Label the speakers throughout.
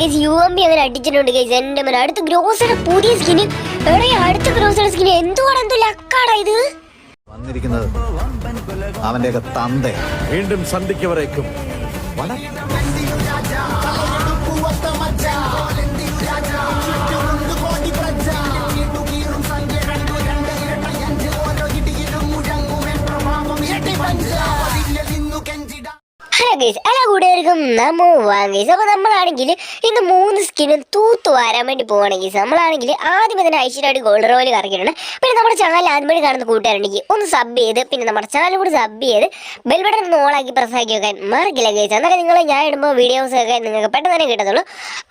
Speaker 1: Guys U M B അങ്ങനെ അടിച്ചിട്ടുണ്ട് guys എന്റെ മന അടുത്ത ഗ്രോസറ പുതിയ സ്കിന് എടേ അടുത്ത ഗ്രോസറ സ്കിന് എന്തുവാണ് എന്തോ ലക്കാടാ ഇത്?
Speaker 2: വന്നിരിക്കുന്നത് അവന്റെ തന്തയാണ്.
Speaker 3: വീണ്ടും സന്ധിക്കവരേക്കും
Speaker 1: ഹലോ ഗൈസ് എല്ലാ കൂട്ടുകാർക്കും നമ്മൾ ഗൈസ് അപ്പൊ നമ്മളാണെങ്കിൽ ഇന്ന് മൂന്ന് സ്കിന്നും തൂത്ത് വരാൻ വേണ്ടി പോവാണ് ഗൈസ് നമ്മളാണെങ്കിൽ ആദ്യം തന്നെ ഐശ്വര്യമായിട്ട് ഗോൾഡ് റോയിൽ കറക്കിയിട്ടുണ്ട് പിന്നെ നമ്മുടെ ചാനൽ ആദ്യമേ കാണുന്ന കൂട്ടുകാരുണ്ടെങ്കിൽ ഒന്ന് സബ് ചെയ്ത് പിന്നെ നമ്മുടെ ചാനൽ കൂടി സബ് ചെയ്ത് ബെൽബട്ടൺ ഒന്ന് ഓളാക്കി പ്രസാക്കി വെക്കാൻ മറക്കില്ല ഗൈസ് എന്നൊക്കെ നിങ്ങൾ ഞാൻ ഇടുമ്പോൾ വീഡിയോസ് ഒക്കെ നിങ്ങൾക്ക് പെട്ടെന്ന് തന്നെ കിട്ടത്തുള്ളൂ.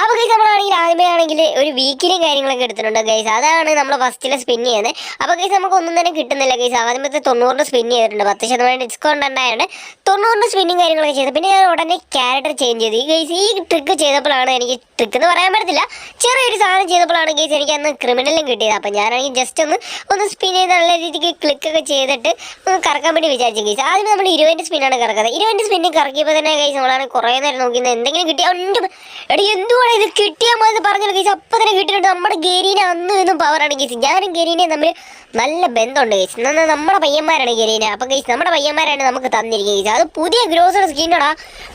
Speaker 1: അപ്പോൾ ഗൈസ് നമ്മളാണെങ്കിൽ ആദ്യമേ ആണെങ്കിൽ ഒരു വീക്കിലും കാര്യങ്ങളൊക്കെ എടുത്തിട്ടുണ്ട് ഗൈസ് അതാണ് നമ്മൾ ഫസ്റ്റിലെ സ്പിൻ ചെയ്യുന്നത്. അപ്പോൾ ഗൈസ് നമുക്ക് ഒന്നും തന്നെ കിട്ടുന്നില്ല ഗൈസ് ആദ്യമത്തെ തൊണ്ണൂറിന് സ്പിൻ ചെയ്തിട്ടുണ്ട്. പത്ത് ശതമാനം ഡിസ്കൗണ്ട് ഉണ്ടായതുകൊണ്ട് തൊണ്ണൂറിന് സ്പിന്നിങ് കാര്യങ്ങളൊക്കെ ചെയ്തു. പിന്നെ ഞാൻ ഉടനെ ക്യാരക്ടർ ചേഞ്ച് ചെയ്തു. ഗൈസ് ഈ ട്രിക്ക് ചെയ്തപ്പോഴാണ് എനിക്ക് ട്രിക്ക് എന്ന് പറയാൻ പറ്റത്തില്ല. ചെറിയൊരു സാധനം ചെയ്തപ്പോഴാണ് ഗൈസ് എനിക്ക് അന്ന് ക്രിമിനലും കിട്ടിയത്. അപ്പം ഞാനാണെങ്കിൽ ജസ്റ്റ് ഒന്ന് ഒന്ന് സ്പിൻ ചെയ്ത് നല്ല രീതിക്ക് ക്ലിക്കൊക്കെ ചെയ്തിട്ട് ഒന്ന് കറക്കാൻ വേണ്ടി വിചാരിച്ചു ഗൈസ് ആദ്യം നമ്മൾ ഇരുപതിന്റെ സ്പിന്നാണ് കറക്കുന്നത്. ഇരുപതിന്റെ സ്പിന്നിൽ കറക്കിയപ്പോൾ തന്നെ ഗൈസ് നമ്മളാണ് കുറേ നേരം നോക്കുന്നത് എന്തെങ്കിലും കിട്ടിയാൽ ഉണ്ട് എടി എന്തുവാണ് ഇത് കിട്ടിയാൽ മതി പറഞ്ഞല്ലോ ഗൈസ് അപ്പം തന്നെ കിട്ടിയിട്ടുണ്ട് നമ്മുടെ ഗരീനെ അന്ന് ഇന്നും പവറാണ് ഗൈസ് ഞാനും ഗരീനെ തമ്മിൽ നല്ല ബന്ധമുണ്ട് ഗൈസ് എന്നാൽ നമ്മുടെ പയ്യന്മാരാണ് ഗരീന അപ്പം ഗൈസ് നമ്മുടെ പയ്യന്മാരാണ് നമുക്ക് തന്നിരിക്കുന്നത് ഗൈസ് അത് പുതിയ ഗ്രോസറി സ്കീനാടാ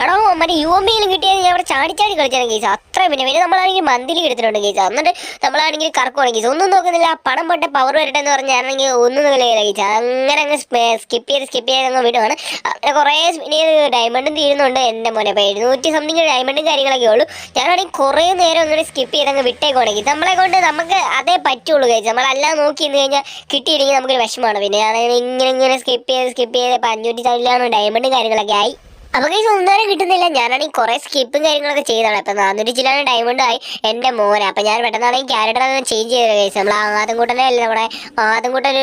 Speaker 1: എടാ മറ്റേ യു എം ബിയിലും കിട്ടിയത് ഞാൻ അവിടെ ചാടിച്ചാടി കളിച്ചാണ് ഗൈസ് അത്ര പിന്നെ പിന്നെ നമ്മളാണെങ്കിൽ മന്തിലി എടുത്തിട്ടുണ്ട് ഗൈസ് എന്നിട്ട് നമ്മളാണെങ്കിൽ കറക്കുവാണ് ഗൈസ് ഒന്നും നോക്കുന്നില്ല. പണം പൊട്ടെ പവർ വരട്ടെ എന്ന് പറഞ്ഞാണെങ്കിൽ ഒന്നും നോക്കില്ല ഗൈസ് അങ്ങനെ അങ്ങ് സ്കിപ്പ് ചെയ്ത് സ്കിപ്പ് ചെയ്ത് അങ്ങ് വിടുവാണ്. അങ്ങനെ കുറേ പിന്നെ ഡയമണ്ടും തീരുന്നുണ്ട് എന്റെ മോനെ. അപ്പോൾ എഴുന്നൂറ്റി സംതിങ് ഡയമണ്ടും കാര്യങ്ങളൊക്കെ ഉള്ളൂ. ഞാനാണെങ്കിൽ കുറേ നേരം അങ്ങനെ സ്കിപ്പ് ചെയ്ത് അങ്ങ് വിട്ടേക്കുവാണെങ്കിൽ നമ്മളെ കൊണ്ട് നമുക്ക് അതേ പറ്റുള്ളൂ ഗൈസ് നമ്മളെല്ലാം നോക്കി നിന്ന് കഴിഞ്ഞാൽ കിട്ടിയില്ലെങ്കിൽ നമുക്കൊരു വിഷമമാണ്. പിന്നെ അതായത് ഇങ്ങനെ ഇങ്ങനെ സ്കിപ്പ് ചെയ്ത് സ്കിപ്പ് ചെയ്ത് ഇപ്പം അഞ്ഞൂറ്റി തൊഴിലാണ് ഡയമണ്ടും കാര്യങ്ങളൊക്കെ ആയി. അപ്പൊ കൈസ് ഒന്നും കിട്ടുന്നില്ല. ഞാനാണെങ്കിൽ കുറെ സ്കിപ്പും കാര്യങ്ങളൊക്കെ ചെയ്താണ് അപ്പൊ നാനൂറ്റി ചില്ലാണ് ഡയമണ്ട് ആയി എന്റെ മോനെ. അപ്പൊ ഞാൻ പെട്ടെന്നാണെങ്കിൽ ക്യാരക്ടർ അങ്ങ് ചേഞ്ച് ചെയ്ത് കഴിച്ചു നമ്മൾ ആദംകൂട്ടനെ അല്ലേ നമ്മുടെ ആദംകൂട്ടൻ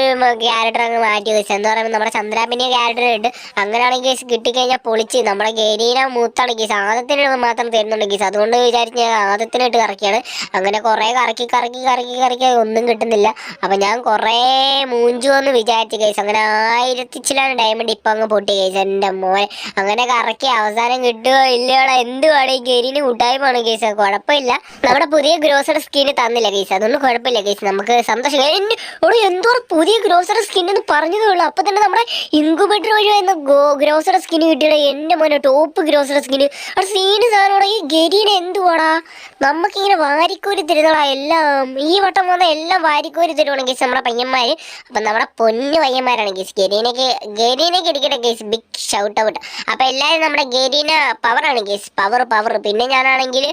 Speaker 1: ക്യാരക്ടർ അങ്ങ് മാറ്റി വെച്ചു എന്ന് പറയുമ്പോൾ നമ്മുടെ ചന്ദ്രാപിന്റെ ക്യാരക്ടർ ഉണ്ട്. അങ്ങനെയാണെങ്കിൽ കേസ് കിട്ടിക്കഴിഞ്ഞാൽ പൊളിച്ച് നമ്മുടെ ഗരീന മൂത്താണ് കേസ് ആദത്തിന് മാത്രം തരുന്നുണ്ട് കേസ് അതുകൊണ്ട് വിചാരിച്ച് ഞാൻ ആദത്തിനിട്ട് കറക്കിയാണ്. അങ്ങനെ കുറെ കറക്കി കറക്കി കറക്കി കറക്കി ഒന്നും കിട്ടുന്നില്ല. അപ്പൊ ഞാൻ കുറെ മൂഞ്ചു എന്ന് വിചാരിച്ചു കേസ് അങ്ങനെ ആയിരത്തി ചില്ലാണ് ഡയമണ്ട് ഇപ്പൊ അങ്ങ് പൊട്ടി കേസ് എന്റെ മോനെ. അങ്ങനെ കറക്കി അവസാനം കിട്ടുമോ ഇല്ലയോടാ? എന്തുവാണ് ഈ ഗെരിന് കൂട്ടായ്മയാണ് കേസ് കുഴപ്പമില്ല. നമ്മുടെ പുതിയ ഗ്രോസറി സ്കിന് തന്നില്ല കേസ് അതൊന്നും കുഴപ്പമില്ല കേസ് നമുക്ക് സന്തോഷം. എന്തോ പുതിയ ഗ്രോസറി സ്കിൻ എന്ന് പറഞ്ഞതേ അപ്പൊ തന്നെ നമ്മുടെ ഇൻക്യുബേറ്റർ വഴി വരുന്ന ഗ്രോസറി സ്കിന് കിട്ടിയുടെ എന്റെ മോനെ ടോപ്പ് ഗ്രോസറി സ്കിന് അവിടെ സീന് സാധനോടെ ഈ ഗരീനെ എന്തുവാടാ? നമുക്കിങ്ങനെ വാരിക്കോരി തരുന്നടാ എല്ലാം. ഈ വട്ടം വന്ന എല്ലാം വാരിക്കോരി തരുവാണ് കേസ് നമ്മുടെ പയ്യന്മാര്. അപ്പൊ നമ്മുടെ പൊന്നു പയ്യന്മാരാണ് കേസ് ഗരീനൊക്കെ ഗരീനൊക്കെ എടുക്കട്ടെ കേസ് ബിഗ് ഷൗട്ട് ഔട്ട് അപ്പൊ എല്ലാവരും നമ്മുടെ ഗരീന പവറാണ് ഗേസ് പവർ പവർ പിന്നെ ഞാനാണെങ്കിൽ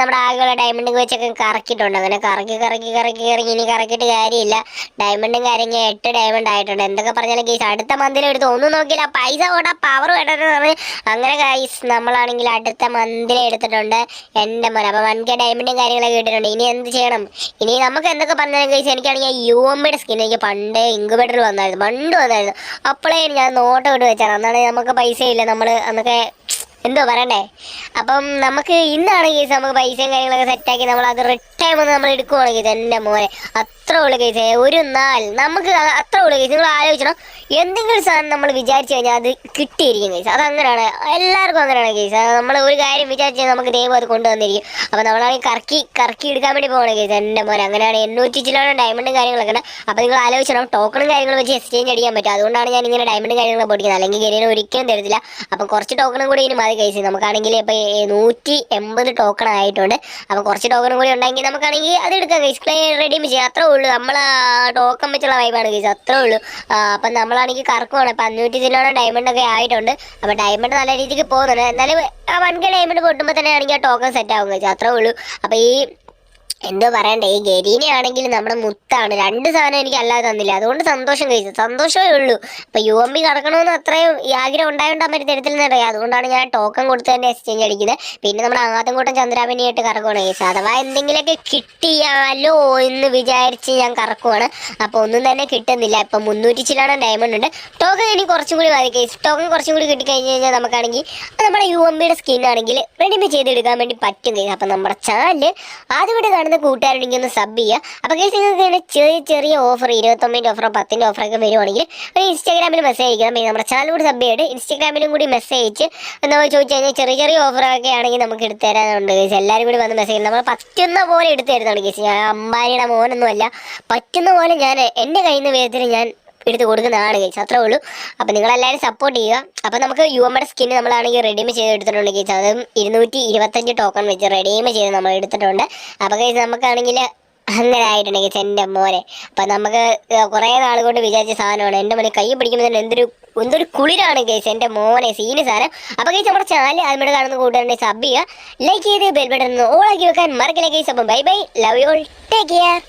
Speaker 1: നമ്മുടെ ആകെയുള്ള ഡയമണ്ട് വെച്ചൊക്കെ കറക്കിയിട്ടുണ്ട്. അങ്ങനെ കറക്കി കറക്കി കറക്കി കറക്കി ഇനി കറക്കിയിട്ട് കാര്യമില്ല. ഡയമണ്ടും കാര്യങ്ങൾ എട്ട് ഡയമണ്ട് ആയിട്ടുണ്ട്. എന്തൊക്കെ പറഞ്ഞാലും ഗേസ് അടുത്ത മന്തിൽ എടുത്ത് ഒന്നും നോക്കിയില്ല. പൈസ കൂടാ പവർ പറഞ്ഞ് അങ്ങനെ ഗൈസ് നമ്മളാണെങ്കിൽ അടുത്ത മന്തിൽ എടുത്തിട്ടുണ്ട്. എന്റെ മോനെ അപ്പോൾ വൺ കെ ഡയമണ്ടും കാര്യങ്ങളൊക്കെ കിട്ടിയിട്ടുണ്ട് ഇനി എന്ത് ചെയ്യണം? ഇനി നമുക്ക് എന്തൊക്കെ പറഞ്ഞാലും ഗൈസ് എനിക്കാണെങ്കിൽ യു എം ബിയുടെ സ്കിൻ എനിക്ക് പണ്ട് ഇൻക്യുബേറ്ററിൽ വന്നായിരുന്നു. പണ്ട് വന്നായിരുന്നു. അപ്പോഴേ ഞാൻ നോട്ടം ഇട്ട് വെച്ചാണ്. അന്നാണ് നമുക്ക് പൈസ ഇല്ല നമ്മൾ അന്നൊക്കെ എന്തോ പറയണ്ടേ? അപ്പം നമുക്ക് ഇന്നാണെങ്കിൽ നമുക്ക് പൈസയും കാര്യങ്ങളൊക്കെ സെറ്റാക്കി നമ്മൾ അത് റിട്ടേൺ വന്ന് നമ്മൾ എടുക്കുവാണെങ്കിൽ എന്റെ മോനെ അത്ര ഉള്ള കേസ് ഒരു നാൾ. നമുക്ക് അത്ര ഉള്ള കേസ് നിങ്ങൾ ആലോചിക്കണം എന്തെങ്കിലും സാധനം നമ്മൾ വിചാരിച്ചു കഴിഞ്ഞാൽ അത് കിട്ടിയിരിക്കും കേസ് അത് അങ്ങനെയാണ് എല്ലാവർക്കും അങ്ങനെയാണ് കേസ് നമ്മൾ ഒരു കാര്യം വിചാരിച്ചു നമുക്ക് ദൈവം അത് കൊണ്ടുവന്നിരിക്കും. അപ്പോൾ നമ്മളാണെങ്കിൽ കറക്കി കറക്കി എടുക്കാൻ വേണ്ടി പോകണം കേസ് എന്റെ മോനെ അങ്ങനെയാണ് എണ്ണൂറ്റി ചില്ലാണ് ഡയമണ്ടും കാര്യങ്ങളൊക്കെ ഉണ്ട്. അപ്പോൾ നിങ്ങൾ ആലോചിക്കണം ടോക്കണും കാര്യങ്ങളും വെച്ച് എക്സ്ചേഞ്ച് അടിക്കാൻ പറ്റും. അതുകൊണ്ടാണ് ഞാൻ ഇങ്ങനെ ഡയമണ്ടും കാര്യങ്ങളും പൊടിക്കുന്നത് അല്ലെങ്കിൽ ഗരീന ഒരിക്കലും തരത്തില്ല. അപ്പം കുറച്ച് ടോക്കണും കൂടി ഇനി മതി കേസ് നമുക്കാണെങ്കിൽ ഇപ്പോൾ നൂറ്റി എൺപത് ടോക്കൺ ആയിട്ടുണ്ട്. അപ്പോൾ കുറച്ച് ടോക്കണും കൂടി ഉണ്ടെങ്കിൽ നമുക്കാണെങ്കിൽ അത് എടുക്കാം കേസ് റെഡീം ചെയ്യാം. അത്രേ ഉള്ളൂ. നമ്മൾ ടോക്കൺ വെച്ചുള്ള വൈബാണ് ഗീസ്. അത്രേ ഉള്ളൂ. അപ്പം നമ്മളാണെങ്കിൽ കറക്കുവാണ്. ഇപ്പം അഞ്ഞൂറ്റി ചില്ലോളം ഡയമണ്ട് ഒക്കെ ആയിട്ടുണ്ട്. അപ്പം ഡയമണ്ട് നല്ല രീതിക്ക് പോകുന്നുണ്ട്. എന്നാലും ആ വൺ കെ ഡയമണ്ട് പൊട്ടുമ്പോൾ തന്നെ ആണെങ്കിൽ ആ ടോക്കൺ സെറ്റ് ആവും ഗീസ്. അത്രേ ഉള്ളൂ. അപ്പം ഈ എന്തോ പറയണ്ടേ? ഈ ഗരീന ആണെങ്കിൽ നമ്മുടെ മുത്താണ്. രണ്ട് സാധനം എനിക്ക് അല്ലാതെ തന്നില്ല. അതുകൊണ്ട് സന്തോഷം കഴിച്ചു. സന്തോഷമേ ഉള്ളൂ. അപ്പൊ യു എം ബി കടക്കണമെന്ന് അത്രയും ഈ ആഗ്രഹം ഉണ്ടായോണ്ട് അമ്മ തരത്തിൽ നിന്നറിയാം അതുകൊണ്ടാണ് ഞാൻ ടോക്കൺ കൊടുത്ത് തന്നെ എക്സ്ചേഞ്ച് അടിക്കുന്നത്. പിന്നെ നമ്മുടെ ആദ്യംകൂട്ടം ചന്ദ്രാപിനിയായിട്ട് കറക്കുവാണ് കേസ്. അഥവാ എന്തെങ്കിലുമൊക്കെ കിട്ടിയാലോ എന്ന് വിചാരിച്ച് ഞാൻ കറക്കുവാണ്. അപ്പൊ ഒന്നും തന്നെ കിട്ടുന്നില്ല. ഇപ്പൊ മുന്നൂറ്റി ചില്ലാണ് ഡയമണ്ട് ഉണ്ട്. ടോക്കൺ ഇനി കുറച്ചും കൂടി മതി കേസ്. ടോക്കൺ കുറച്ചും കൂടി കിട്ടിക്കഴിഞ്ഞ് കഴിഞ്ഞാൽ നമുക്കാണെങ്കിൽ നമ്മുടെ യു എം ബിയുടെ സ്കിൻ ആണെങ്കിൽ റെഡിമേഡ് ചെയ്തെടുക്കാൻ വേണ്ടി പറ്റും കേസ്. അപ്പൊ നമ്മുടെ ചാനൽ ആദ്യമായിട്ട് കാണുന്ന കൂട്ടുകാരുണ്ടെങ്കിൽ ഒന്ന് സബ് ചെയ്യുക. അപ്പോൾ കേസ് നിങ്ങൾക്ക് ചെറിയ ചെറിയ ഓഫർ ഇരുപത്തൊമ്പതിന്റെ ഓഫറോ പത്തിന്റെ ഓഫറൊക്കെ വരുവാണെങ്കിൽ ഒരു ഇൻസ്റ്റാഗ്രാമിൽ മെസ്സേജ് അയക്കുക നമ്മുടെ ചാനൽ കൂടി സബ് ചെയ്ത് ഇൻസ്റ്റാഗ്രാമിലും കൂടി മെസ്സേജ് അയച്ച് നമ്മൾ ചോദിച്ചു കഴിഞ്ഞാൽ ചെറിയ ചെറിയ ഓഫറൊക്കെ ആണെങ്കിൽ നമുക്ക് എടുത്തു തരാനുണ്ട് കേസ് എല്ലാവരും കൂടി വന്ന് മെസ്സേജ് നമ്മൾ പറ്റുന്ന പോലെ എടുത്തു തരുന്നതാണ് കേസ് ഞാൻ അമ്പാനിയുടെ മോനൊന്നുമല്ല. പറ്റുന്ന പോലെ ഞാൻ എന്റെ കയ്യിൽ നിന്ന് വേദത്തിൽ ഞാൻ എടുത്ത് കൊടുക്കുന്നതാണ് കേസ് അത്രേ ഉള്ളൂ. അപ്പോൾ നിങ്ങളെല്ലാവരും സപ്പോർട്ട് ചെയ്യുക. അപ്പോൾ നമുക്ക് യു എമ്മയുടെ സ്കിൻ നമ്മളാണെങ്കിൽ റെഡീം ചെയ്ത് എടുത്തിട്ടുണ്ട് കേസ് അതും ഇരുന്നൂറ്റി ഇരുപത്തഞ്ച് ടോക്കൺ വെച്ച് റെഡീം ചെയ്ത് നമ്മൾ എടുത്തിട്ടുണ്ട്. അപ്പോൾ കേസ് നമുക്കാണെങ്കിൽ അങ്ങനെ ആയിട്ടുണ്ട് കേസ് എന്റെ മോനെ. അപ്പം നമുക്ക് കുറേ നാൾ കൊണ്ട് വിചാരിച്ച സാധനമാണ്. എന്റെ മോനെ കൈ പിടിക്കുമ്പോൾ തന്നെ എന്തൊരു എന്തൊരു കുളിരാണ് കേസ് എന്റെ മോനെ സീന് സാധനം. അപ്പോൾ കേസ് നമ്മുടെ ചാനൽ അതിനോട് കാണുന്ന കൂട്ടുകാരുടെ സബ് ചെയ്യുക. ലൈക്ക് ചെയ്ത് ബെൽ ബട്ടൺ ഓളാക്കി വെക്കാൻ മറക്കില്ല കേസ് അപ്പം bye bye love you all take care